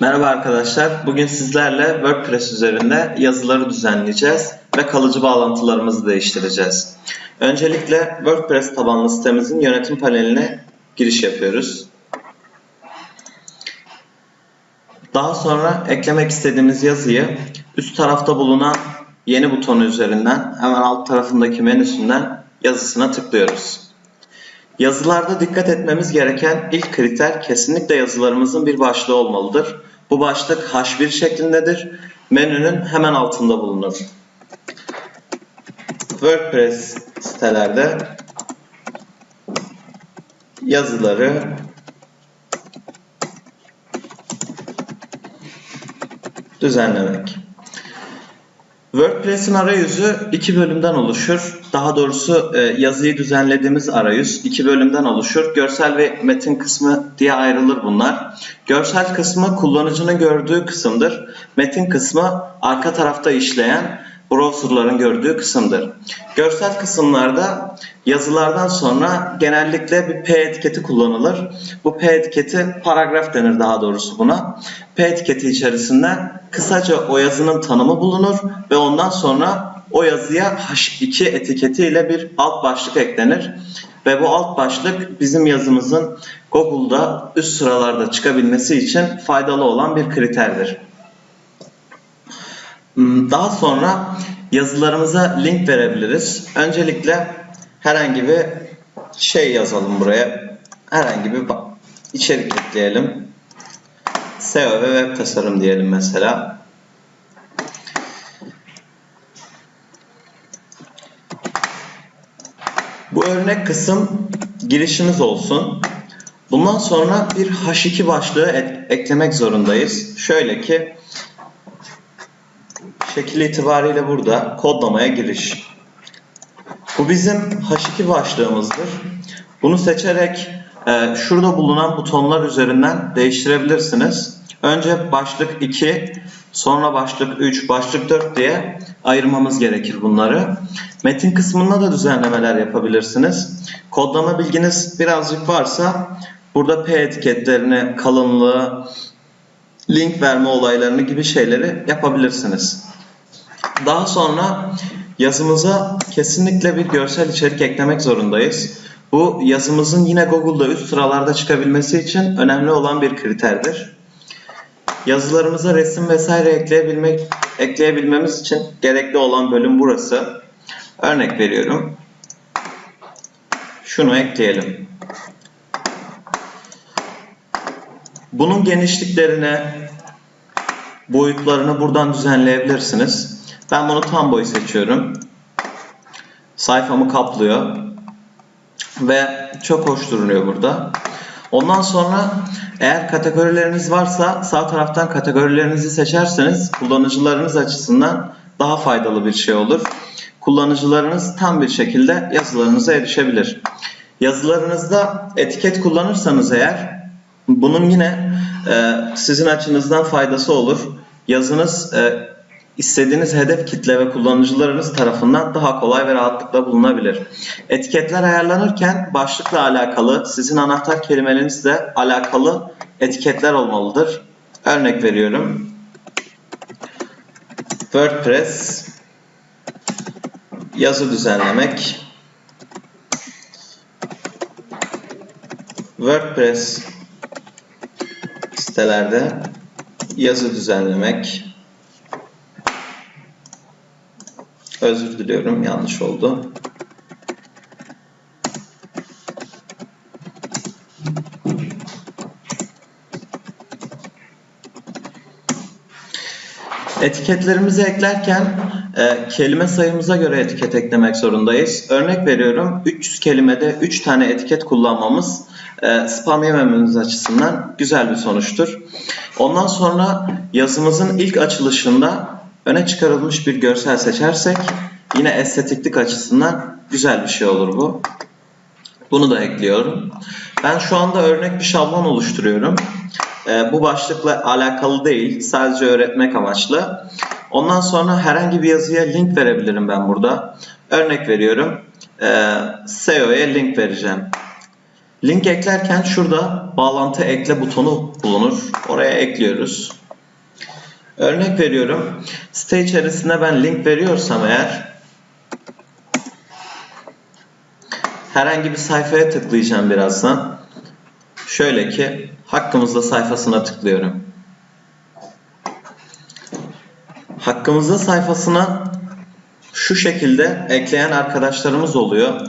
Merhaba arkadaşlar. Bugün sizlerle WordPress üzerinde yazıları düzenleyeceğiz ve kalıcı bağlantılarımızı değiştireceğiz. Öncelikle WordPress tabanlı sitemizin yönetim paneline giriş yapıyoruz. Daha sonra eklemek istediğimiz yazıyı üst tarafta bulunan yeni butonu üzerinden hemen alt tarafındaki menüsünden yazısına tıklıyoruz. Yazılarda dikkat etmemiz gereken ilk kriter kesinlikle yazılarımızın bir başlığı olmalıdır. Bu başlık H1 şeklindedir. Menünün hemen altında bulunur. WordPress sitelerde yazıları düzenlemek. WordPress'in arayüzü iki bölümden oluşur. Daha doğrusu e, yazıyı düzenlediğimiz arayüz iki bölümden oluşur. Görsel ve metin kısmı diye ayrılır bunlar. Görsel kısmı kullanıcının gördüğü kısımdır. Metin kısmı arka tarafta işleyen browserların gördüğü kısımdır. Görsel kısımlarda yazılardan sonra genellikle bir P etiketi kullanılır. Bu P etiketi paragraf denir daha doğrusu buna. P etiketi içerisinde kısaca o yazının tanımı bulunur ve ondan sonra o yazıya H2 etiketi ile bir alt başlık eklenir. Ve bu alt başlık bizim yazımızın Google'da üst sıralarda çıkabilmesi için faydalı olan bir kriterdir. Hmm, daha sonra yazılarımıza link verebiliriz. Öncelikle herhangi bir şey yazalım buraya. Herhangi bir içerik ekleyelim. SEO ve web tasarım diyelim mesela. Bu örnek kısım girişimiz olsun. Bundan sonra bir H2 başlığı eklemek zorundayız. Şöyle ki şekil itibariyle burada kodlamaya giriş. Bu bizim H2 başlığımızdır. Bunu seçerek e, şurada bulunan butonlar üzerinden değiştirebilirsiniz. Önce başlık 2, sonra başlık 3, başlık 4 diye ayırmamız gerekir bunları. Metin kısmında da düzenlemeler yapabilirsiniz. Kodlama bilginiz birazcık varsa burada P etiketlerini, kalınlığı, link verme olaylarını gibi şeyleri yapabilirsiniz. Daha sonra yazımıza kesinlikle bir görsel içerik eklemek zorundayız. Bu yazımızın yine Google'da üst sıralarda çıkabilmesi için önemli olan bir kriterdir. Yazılarımıza resim vesaire ekleyebilmek, ekleyebilmemiz için gerekli olan bölüm burası. Örnek veriyorum. Şunu ekleyelim. Bunun genişliklerini, boyutlarını buradan düzenleyebilirsiniz. Ben bunu tam boy seçiyorum. Sayfamı kaplıyor. Ve çok hoş duruyor burada. Ondan sonra eğer kategorileriniz varsa sağ taraftan kategorilerinizi seçerseniz kullanıcılarınız açısından daha faydalı bir şey olur. Kullanıcılarınız tam bir şekilde yazılarınıza erişebilir. Yazılarınızda etiket kullanırsanız eğer bunun yine e, sizin açınızdan faydası olur. Yazınız e, istediğiniz hedef kitle ve kullanıcılarınız tarafından daha kolay ve rahatlıkla bulunabilir. Etiketler ayarlanırken başlıkla alakalı sizin anahtar kelimelerinizle alakalı etiketler olmalıdır. Örnek veriyorum. WordPress yazı düzenlemek WordPress sitelerde yazı düzenlemek Özür diliyorum yanlış oldu. Etiketlerimizi eklerken e, kelime sayımıza göre etiket eklemek zorundayız. Örnek veriyorum 300 kelimede 3 tane etiket kullanmamız e, spam yemememiz açısından güzel bir sonuçtur. Ondan sonra yazımızın ilk açılışında öne çıkarılmış bir görsel seçersek yine estetiklik açısından güzel bir şey olur bu. Bunu da ekliyorum. Ben şu anda örnek bir şablon oluşturuyorum. E, bu başlıkla alakalı değil. Sadece öğretmek amaçlı. Ondan sonra herhangi bir yazıya link verebilirim ben burada. Örnek veriyorum. E, SEO'ya link vereceğim. Link eklerken şurada bağlantı ekle butonu bulunur. Oraya ekliyoruz. Örnek veriyorum. Site içerisinde ben link veriyorsam eğer herhangi bir sayfaya tıklayacağım birazdan. Şöyle ki hakkımızda sayfasına tıklıyorum. Hakkımızda sayfasına şu şekilde ekleyen arkadaşlarımız oluyor.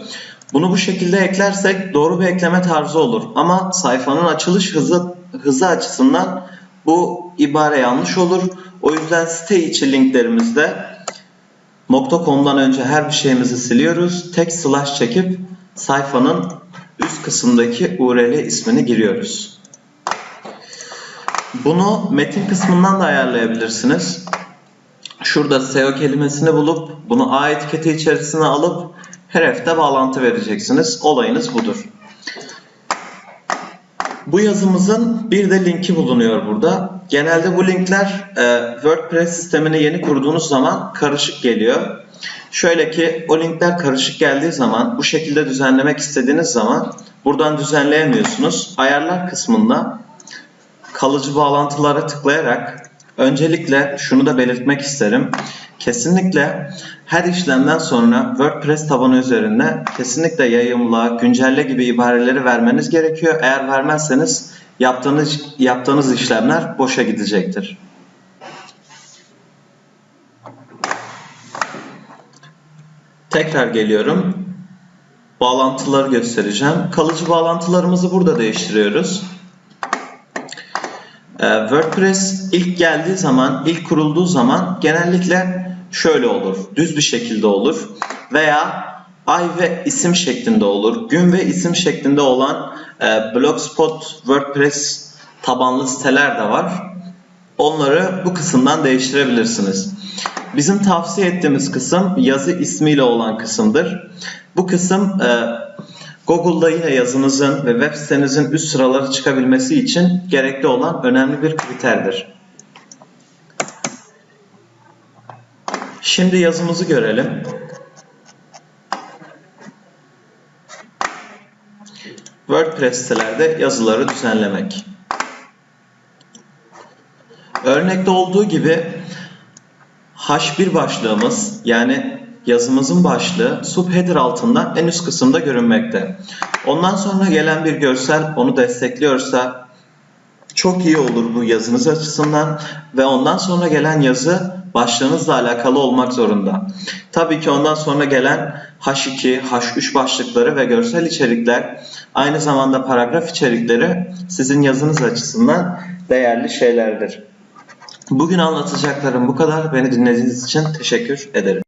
Bunu bu şekilde eklersek doğru bir ekleme tarzı olur. Ama sayfanın açılış hızı hızı açısından bu ibare yanlış olur. O yüzden site içi linklerimizde .com'dan önce her bir şeyimizi siliyoruz. Tek slash çekip sayfanın üst kısımdaki URL ismini giriyoruz. Bunu metin kısmından da ayarlayabilirsiniz. Şurada SEO kelimesini bulup bunu A etiketi içerisine alıp herefte bağlantı vereceksiniz. Olayınız budur. Bu yazımızın bir de linki bulunuyor burada. Genelde bu linkler e, WordPress sistemini yeni kurduğunuz zaman karışık geliyor. Şöyle ki o linkler karışık geldiği zaman bu şekilde düzenlemek istediğiniz zaman buradan düzenleyemiyorsunuz. Ayarlar kısmında kalıcı bağlantılara tıklayarak öncelikle şunu da belirtmek isterim. Kesinlikle her işlemden sonra WordPress tabanı üzerinde kesinlikle yayımla, güncelle gibi ibareleri vermeniz gerekiyor. Eğer vermezseniz yaptığınız yaptığınız işlemler boşa gidecektir. Tekrar geliyorum. Bağlantıları göstereceğim. Kalıcı bağlantılarımızı burada değiştiriyoruz. Ee, WordPress ilk geldiği zaman, ilk kurulduğu zaman genellikle şöyle olur. Düz bir şekilde olur. Veya ay ve isim şeklinde olur. Gün ve isim şeklinde olan e, Blogspot, WordPress tabanlı siteler de var. Onları bu kısımdan değiştirebilirsiniz. Bizim tavsiye ettiğimiz kısım yazı ismiyle olan kısımdır. Bu kısım e, Google'da yine yazınızın ve web sitenizin üst sıraları çıkabilmesi için gerekli olan önemli bir kriterdir. Şimdi yazımızı görelim. WordPress sitelerde yazıları düzenlemek. Örnekte olduğu gibi H1 başlığımız yani yazımızın başlığı subheader altında en üst kısımda görünmekte. Ondan sonra gelen bir görsel onu destekliyorsa çok iyi olur bu yazınız açısından ve ondan sonra gelen yazı başlığınızla alakalı olmak zorunda. Tabii ki ondan sonra gelen H2, H3 başlıkları ve görsel içerikler aynı zamanda paragraf içerikleri sizin yazınız açısından değerli şeylerdir. Bugün anlatacaklarım bu kadar. Beni dinlediğiniz için teşekkür ederim.